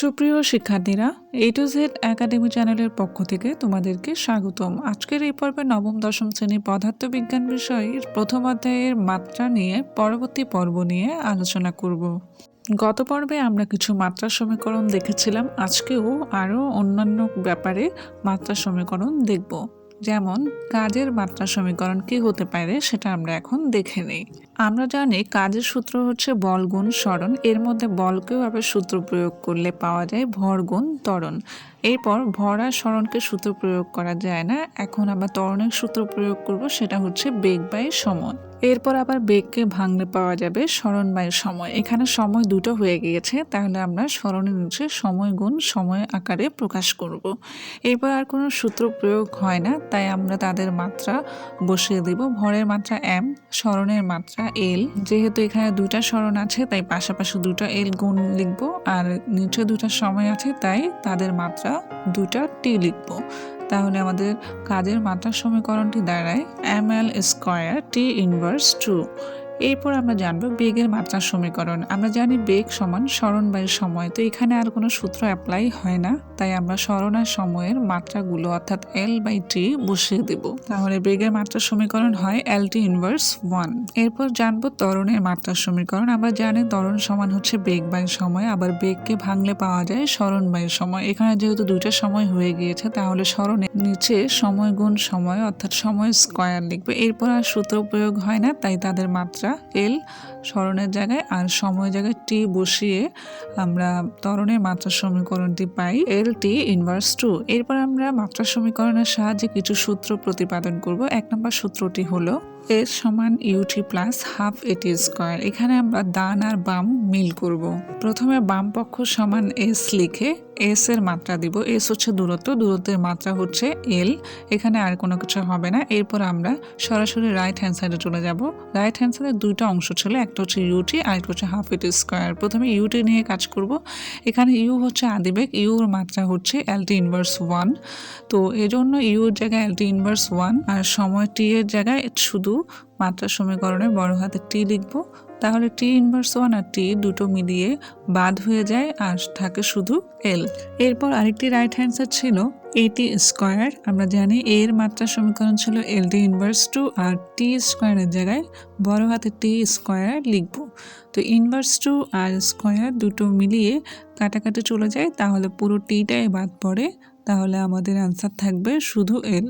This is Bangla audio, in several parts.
সুপ্রিয় শিক্ষার্থীরা এ টু জেড একাডেমি চ্যানেলের পক্ষ থেকে তোমাদেরকে স্বাগতম। আজকের এই পর্বে নবম, দশম শ্রেণি পদার্থবিজ্ঞান বিষয়ের প্রথম অধ্যায়ের মাত্রা নিয়ে পরবর্তী পর্ব নিয়ে আলোচনা করব। গত পর্বে আমরা কিছু মাত্রা সমীকরণ দেখেছিলাম, আজকেও আরও অন্যান্য ব্যাপারে মাত্রা সমীকরণ দেখব। যেমন, কাজের মাত্রা সমীকরণ কি হতে পারে সেটা আমরা এখন দেখে নেই। আমরা জানি কাজের সূত্র হচ্ছে বল গুণ স্মরণ। এর মধ্যে বলকেও আবার সূত্র প্রয়োগ করলে পাওয়া যায় ভর গুণ ত্বরণ। এরপর ভর আর স্মরণকে সূত্র প্রয়োগ করা যায় না। এখন আবার ত্বরণের সূত্র প্রয়োগ করব, সেটা হচ্ছে বেগ বাই সময়। এরপর আবার বেগকে ভাঙলে পাওয়া যাবে স্মরণ বাই সময়। এখানে সময় দুটো হয়ে গিয়েছে, তাহলে আমরা স্মরণের নিচে সময় গুণ সময় আকারে প্রকাশ করব। এরপর আর কোনো সূত্র প্রয়োগ হয় না, তাই আমরা তাদের মাত্রা বসিয়ে দিব। ভরের মাত্রা এম স্মরণের মাত্রা এল, যেহেতু এখানে দুটা স্মরণ আছে, তাই পাশাপাশি দুটো এল গুণ লিখব, আর নিচে দুটা সময় আছে, তাই তাদের মাত্রা দুটা টি লিখব। তাহলে আমাদের কাজের মাত্রা সমীকরণটি দাঁড়ায়, M L square T inverse two. এরপর আমরা জানব বেগের মাত্রা সমীকরণ। আমরা জানি বেগ সমান স্মরণ বাই সময়, তো এখানে আর কোনো সূত্র অ্যাপ্লাই হয় না। তাই আমরা স্মরণ আর সময়ের মাত্রাগুলো, অর্থাৎ এল বাই টি বসিয়ে দেব। তাহলে বেগের মাত্রা সমীকরণ হয় এল টি ইনভার্স ওয়ান এরপর জানব ত্বরণের মাত্রা সমীকরণ। আমরা জানি ত্বরণ সমান হচ্ছে বেগ বাই সময়, আবার বেগকে ভাঙলে পাওয়া যায় স্মরণ বাই সময়। এখানে যেহেতু দুইটা সময় হয়ে গিয়েছে, তাহলে স্মরণের নিচে সময় গুণ সময়, অর্থাৎ সময় স্কোয়ার লিখবে। এরপর আর সূত্র প্রয়োগ হয় না, তাই তাদের মাত্রা এল স্মরণের জায়গায় আর সময় জায়গায় টি বসিয়ে আমরা ত্বরণের মাত্রা সমীকরণটি পাই এল টি ইনভার্স টু এরপর আমরা মাত্রা সমীকরণের সাহায্যে কিছু সূত্র প্রতিপাদন করব। এক নম্বর সূত্রটি হলো এস সমান U T plus half A T square এখানে আমরা ডান আর বাম মিল করব। প্রথমে বাম পক্ষ সমান এস লিখে এস এর মাত্রা দিব। এস হচ্ছে দূরত্ব, দূরত্বের মাত্রা হচ্ছে এল এখানে আর কোনো কিছু হবে না। এরপর আমরা সরাসরি রাইট হ্যান্ড সাইডে চলে যাব। রাইট হ্যান্ড সাইডে দুইটা অংশ ছিল, একটা হচ্ছে ইউটি আর একটা হচ্ছে হাফ ইট স্কোয়ার প্রথমে ইউটি নিয়ে কাজ করব। এখানে ইউ হচ্ছে আদিবেগ ইউর মাত্রা হচ্ছে এলটি ইনভার্স ওয়ান তো এজন্য ইউর জায়গায় এলটি ইনভার্স ওয়ান আর সময় টি এর জায়গায় শুধু মাত্রা সমীকরণে বড় হাতে টি লিখব। তাহলে টি ইনভার্স ওয়ান আর টি দুটো মিলিয়ে বাদ হয়ে যায় আর থাকে শুধু এল এরপর আরেকটি রাইট হ্যান্ডসার ছিল এটি স্কোয়ার আমরা জানি এর মাত্রা সমীকরণ ছিল এল টি ইনভার্স টু আর টি স্কোয়ারের জায়গায় বড় হাতে টি স্কোয়ার লিখব। তো ইনভার্স টু আর স্কোয়ার দুটো মিলিয়ে কাটাকাটি চলে যায়, তাহলে পুরো টিটাই বাদ পড়ে তাহলে আমাদের অ্যান্সার থাকবে শুধু এল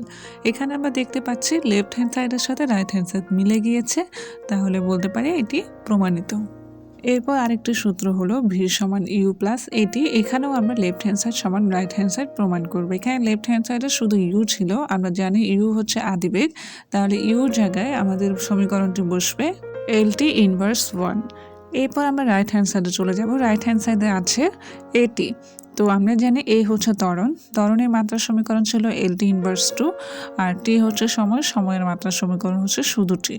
এখানে আমরা দেখতে পাচ্ছি লেফট হ্যান্ড সাইডের সাথে রাইট হ্যান্ড সাইড মিলে গিয়েছে, তাহলে বলতে পারি এটি প্রমাণিত। এরপর আরেকটি সূত্র হলো ভি সমান ইউ প্লাস এটি, এখানেও আমরা লেফট হ্যান্ড সাইড সমান রাইট হ্যান্ড সাইড প্রমাণ করব। এখানে লেফট হ্যান্ড সাইডে শুধু ইউ ছিল, আমরা জানি ইউ হচ্ছে আদিবেগ, তাহলে ইউর জায়গায় আমাদের সমীকরণটি বসবে এলটি ইনভার্স ওয়ান এরপর আমরা রাইট হ্যান্ড সাইডে চলে যাব রাইট হ্যান্ড সাইডে আছে এটি তো আমরা জানি এ হচ্ছে ত্বরণ। ত্বরণের মাত্রা সমীকরণ ছিল এল টি ইনভার্স টু আর টি হচ্ছে সময়। সময়ের মাত্রা সমীকরণ হচ্ছে শুধু টি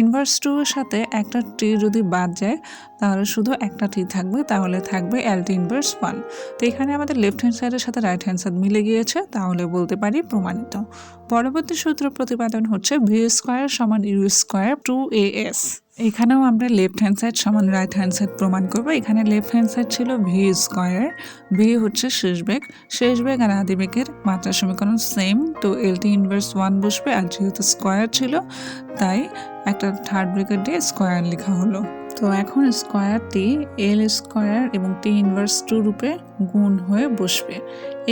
ইনভার্স টু এর সাথে একটা টি যদি বাদ যায়, তাহলে শুধু একটা টি থাকবে, তাহলে থাকবে এল টি ইনভার্স ওয়ান তো এখানে আমাদের লেফট হ্যান্ড সাইডের সাথে রাইট হ্যান্ড সাইড মিলে গিয়েছে, তাহলে বলতে পারি প্রমাণিত। পরবর্তী সূত্র প্রতিপাদন হচ্ছে ভি স্কোয়ার সমান U square two A S এখানেও আমরা লেফট হ্যান্ড সাইড সমান রাইট হ্যান্ড সাইড প্রমাণ করব। এখানে লেফট হ্যান্ড সাইড ছিল ভি স্কোয়ার ভি হচ্ছে শেষ বেগ। শেষ বেগ আর আদি বেগের মাত্রা সমীকরণ সেম তো এল টি ইনভার্স ওয়ান বসবে আর যেহেতু স্কোয়ার ছিল, তাই একটা থার্ড ব্রেকেট দিয়ে স্কোয়ার লেখা হলো। তো এখন স্কোয়ারটি এল স্কোয়ার এবং টি ইনভার্স টু রূপে গুণ হয়ে বসবে।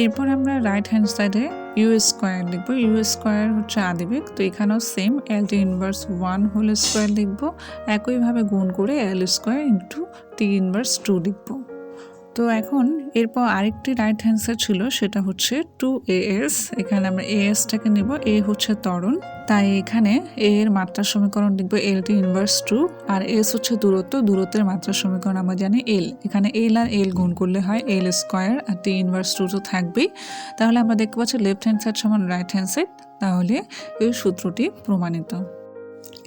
এরপর আমরা রাইট হ্যান্ড সাইডে ইউ স্কোয়ার লিখব। ইউ স্কোয়ার হচ্ছে আদিবেগ তো এখানেও same L T inverse one whole square লিখব। একইভাবে গুণ করে L square into T inverse two লিখব। তো এখন এরপর আরেকটি রাইট অ্যান্সার ছিল, সেটা হচ্ছে টু এস এখানে আমরা এসটাকে নেব এ হচ্ছে ত্বরণ। তাই এখানে এ এর মাত্রা সমীকরণ লিখব এল টি ইনভার্স টু আর এস হচ্ছে দূরত্ব, দূরত্বের মাত্রা সমীকরণ আমরা জানি এল এখানে এল আর এল গুণ করলে হয় এল স্কোয়ার আর টি ইনভার্স টু তো থাকবেই। তাহলে আমরা দেখতে পাচ্ছি লেফট হ্যান্ড সাইড সমান রাইট হ্যান্ড সাইড তাহলে এই সূত্রটি প্রমাণিত।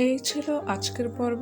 এই ছিল আজকের পর্ব।